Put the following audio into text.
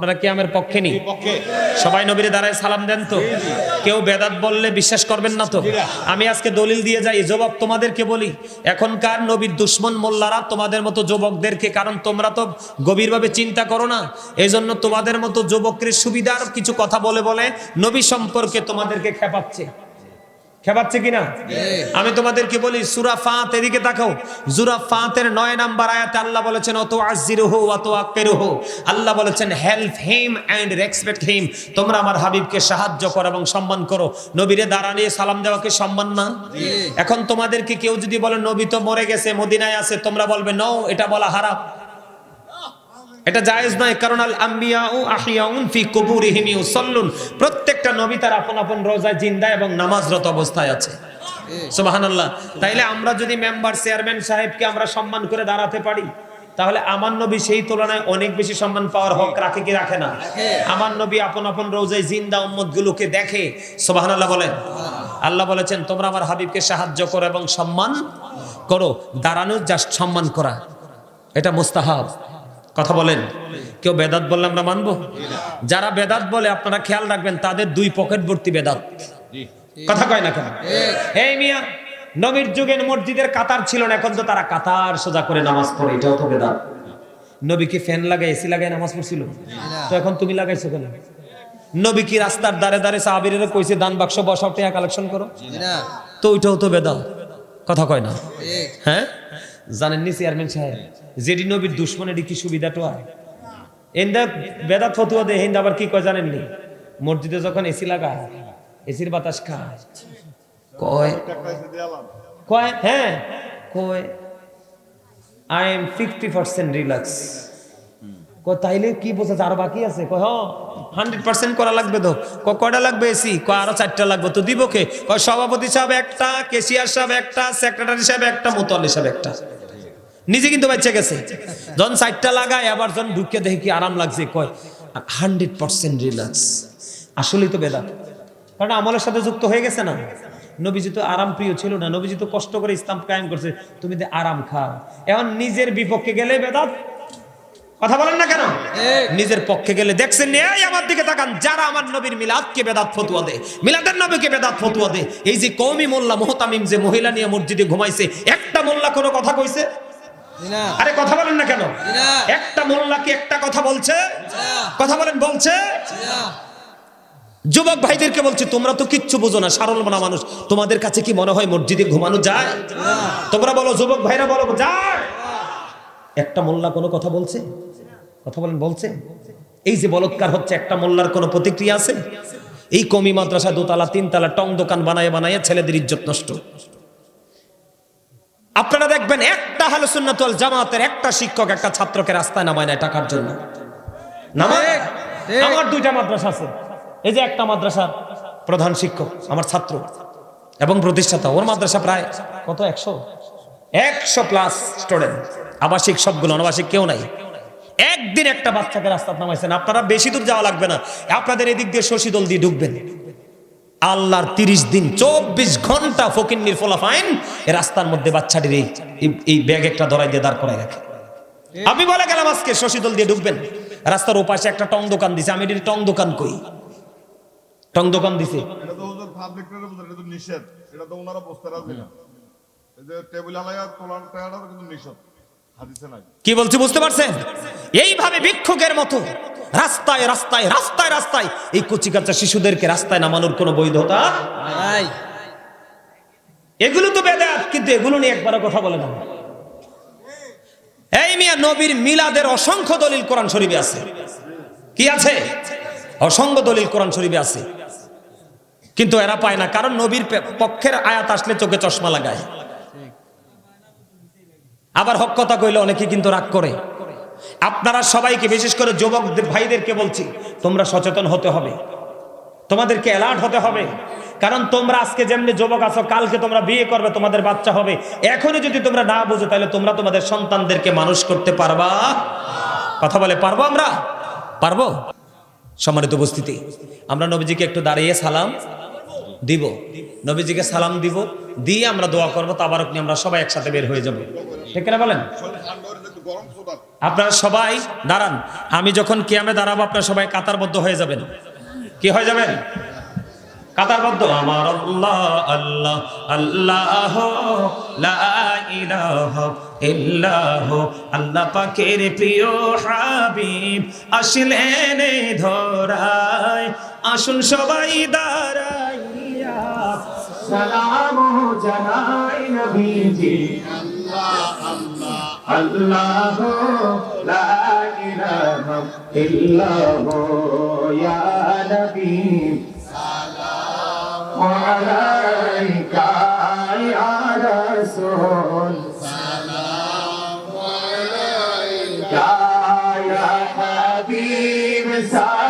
আপনারা কি আমার পক্ষে নি? সবাই নবীরে দাঁড়ায় সালাম দেন তো। কেউ বেদাত বললে বিশ্বাস করবেন না তো। আমি আজকে দলিল দিয়ে যাই জবাব তোমাদেরকে বলি, এখনকার নবীর দুশ্মন মোল্লারা তোমাদের মতো যুবকদেরকে, কারণ তোমরা তো গভীরভাবে চিন্তা করো না। এই জন্য তোমাদের মতো যুবকের সুবিধার কিছু কথা বলে বলে নবী সম্পর্কে তোমাদেরকে খেপাচ্ছে। খেপাচ্ছে কিনা? আমি তোমাদেরকে বলি সুরা ফাত এদিকে তাকাও। সুরা ফাতের নয় নাম্বার আয়াতে আল্লাহ বলেছেন অত আজিরুহ অত আকেরুহ আল্লাহ বলেছেন help him and respect him তোমরা আমার হাবিবকে সাহায্য করো এবং সম্মান করো। নবীরে দাঁড়ানিয়ে সালাম দেওয়াকে সম্মান না? এখন তোমাদেরকে কেউ যদি বলে নবী তো মরে গেছে মদিনায় আছে তোমরা বলবে নো এটা বলা হারাপ এটা জায়েজ নয় কারণ আল আম্বিয়াউ আহিয়াউন ফি কুবুরিহিম ইউসাল্লুন। প্রত্যেকটা নবী তার আপন আপন রোজায় জিন্দা এবং নামাজরত অবস্থায় আছে। সুবহানাল্লাহ। তাইলে আমরা যদি মেম্বার চেয়ারম্যান সাহেবকে আমরা সম্মান করে দাঁড়াতে পারি, তাহলে আমার নবী সেই তুলনায় অনেক বেশি সম্মান পাওয়ার হক রাখে কি রাখে না? আমার নবী আপন আপন রোজায় জিন্দা উম্মত গুলোকে দেখে, সুবহানাল্লাহ বলেন, আল্লাহ বলেছেন, তোমরা আমার হাবিবকে সাহায্য করো এবং সম্মান করো। দাঁড়ানোর জাস্ট সম্মান করা। এটা মুস্তাহাব। কথা বলেন। কেউ বেদাত বললে আমরা মানবো? যারা বেদাত বলে আপনারা খেয়াল রাখবেন তাদের দুই পকেট ভর্তি বেদাত। কথা কয় না কেন? এই মিয়া নবীর যুগের মসজিদের কাতার ছিল না এখন তো তারা কাতার সোজা করে নামাজ পড়ে এটাও তো বেদাত। নবী কি ফ্যান লাগাই এসি লাগাই নামাজ পড়ছিল? তো এখন তুমি লাগাইছো কেন? নবী কি রাস্তার দ্বারে দ্বারে সাহাবীরা কইছে দান বাক্স বসাও টাকা কালেকশন করো? তো ওইটাও তো বেদাত। কথা কয় না? হ্যাঁ? জানেননি চেয়ারম্যান সাহেব? যেডি নবীর দুশ্মন এটি কি সুবিধাটা হয়? এন্দা বেদাত ফতুয়া দে হিন্দা আবার কি কয় জানেননি? মসজিদে যখন এসি লাগা এসির বাতাস খায়। কয়? কয় হ্যাঁ? কয় I am fifty percent relax কয় তাইলে কি বোঝা আর বাকি আছে? কয় হান্ড্রেড পার্সেন্ট করা লাগবে তো। কয় কয়টা লাগবে এসি? কয় আরও চারটা লাগবে। তো দিব কে? কয় সভাপতি সাহেব একটা কেশিয়ার সাহেব একটা সেক্রেটারি সাহেব একটা মোতালি সাহেব একটা। নিজে কিন্তু বাচ্চা গেছে। যখন চারটা লাগায় আবার যখন ঢুকে দেখে কি আরাম লাগছে কয় হান্ড্রেড পার্সেন্ট রিল্যাক্স। আসলেই তো বেদাত। কারণ আমলের সাথে যুক্ত হয়ে গেছে না? নবীজি তো আরাম প্রিয় ছিল না। নবীজি তো কষ্ট করে ইসলাম কায়েম করছে। তুমি তো আরাম খাও। এখন নিজের বিপক্ষে গেলে বেদাত? কথা বলেন না কেন? নিজের পক্ষে গেলে দেখছেন নি, এই আমার দিকে তাকান। যারা আমার নবীর মিলাদকে বেদাত ফতুয়া দেয় মিলাদের নবীকে বেদাত ফতুয়া দেয় এই যে কওমি মোল্লা মোহতামিম যে মহিলা নিয়ে মসজিদে ঘুমাইছে একটা মোল্লা কোনো কথা কইছে? আরে কথা বলেন না কেন? একটা মোল্লা কি একটা কথা বলছে? কথা বলেন বলছে? যুবক ভাইদেরকে বলছি তোমরা তো কিচ্ছু বোঝো না সারল মনা মানুষ। তোমাদের কাছে কি মনে হয় মসজিদে ঘুমানো যায়? তোমরা বলো যুবক ভাইরা বলো যায়। একটা মোল্লা কোনো কথা বলছে? কথা বলেন বলছে? এই যে বলৎকার হচ্ছে একটা মোল্লার কোনো প্রতিক্রিয়া আছে? এই কমি মাদ্রাসা দোতলা তিনতলা টং দোকান বানায় বানায় ছেলেদের ইজ্জত নষ্ট। আপনারা দেখবেন একটা হালো সুন্নাতুল জামাতের একটা শিক্ষক একটা ছাত্রকে রাস্তায় নামায় নেয় টাকার জন্য। নামায়? আমার দুইটা মাদ্রাসা আছে। এই যে একটা মাদ্রাসার প্রধান শিক্ষক আমার ছাত্র এবং প্রতিষ্ঠাতা। ওর মাদ্রাসা প্রায় কত একশো? একশো প্লাস স্টুডেন্ট আবাসিক সবগুলো অনাবাসিক কেউ নাই। একদিন একটা বাচ্চাকে রাস্তা নামাইছেন। আপনারা বেশি দূর যাওয়া লাগবে না। আপনাদের এদিক দিয়ে শশী দল দিয়ে ঢুকবেন। আল্লাহর তিরিশ দিন চব্বিশ ঘণ্টা ফকিন্নির ফলাফাইন এই রাস্তার মধ্যে বাচ্চাটির এই ব্যাগ একটা ধরাই দিয়ে দাঁড় করাই রাখে। আমি বলে গেলাম আজকে শশী দল দিয়ে ঢুকবেন। রাস্তার ওপাশে একটা টং দোকান দিছে। আমি এটির টং দোকান কই? টং দোকান দিছে। এটা এটা এটা কি বলছি বুঝতে পারছেন? এইভাবে ভিক্ষুকের মতো রাস্তায় রাস্তায় রাস্তায় রাস্তায়। এই কচি কাচ্চা শিশুদেরকে রাস্তায় নামানোর কোনো বৈধতা এগুলো তো বেদাত, কিন্তু এগুলো নিয়ে একবারও কথা বলে না। এই মিয়া, নবীর মিলাদের অসংখ্য দলিল কোরআন শরীফে আছে। কি আছে? অসংখ্য দলিল কোরআন শরীফে আছে। কিন্তু এরা পায় না, কারণ নবীর পক্ষের আয়াত আসলে চোখে চশমা লাগায়। আবার হক কথা কইলে অনেকে কিন্তু রাগ করে। আপনারা সবাইকে, বিশেষ করে যুবক ভাইদেরকে বলছি, তোমরা সচেতন হতে হবে। তোমাদেরকে অ্যালার্ট হতে হবে। কারণ তোমরা আজকে যেমনি যুবক আছো, কালকে তোমরা বিয়ে করবে, তোমাদের বাচ্চা হবে। এখনই যদি তোমরা না বুঝো, তাহলে তোমরা তোমাদের সন্তানদেরকে মানুষ করতে পারবা? কথা বলে পারব আমরা? পারব? সম্মানিত উপস্থিতি, আমরা নবীজিকে একটু দাঁড়িয়ে সালাম দিব। নবীজিকে সালাম দিব, দিয়ে আমরা দোয়া করব, তাবারক নিয়ে আমরা সবাই একসাথে বের হয়ে যাব। ঠিক না বলেন? আপনারা সবাই দাঁড়ান। আমি যখন কিয়ামে দাঁড়াবো, আপনারা সবাই কাতারবদ্ধ হয়ে যাবেন। কি হয়ে যাবেন? কাতারবদ্ধ? আমার আল্লাহ আল্লাহ আল্লাহ আল্লাহ পাকের প্রিয় হাবিব আসলেন ধরায়। আসুন সবাই দাঁড়াইয়া। সালাম জানাই নবীজি। আল্লাহ। আল্লাহু লা ইলাহা ইল্লাহু, ইয়া নবী। সালাম আলাইকা ইয়া রাসূল। সালাম আলাইকা ইয়া হাবিব। সালাম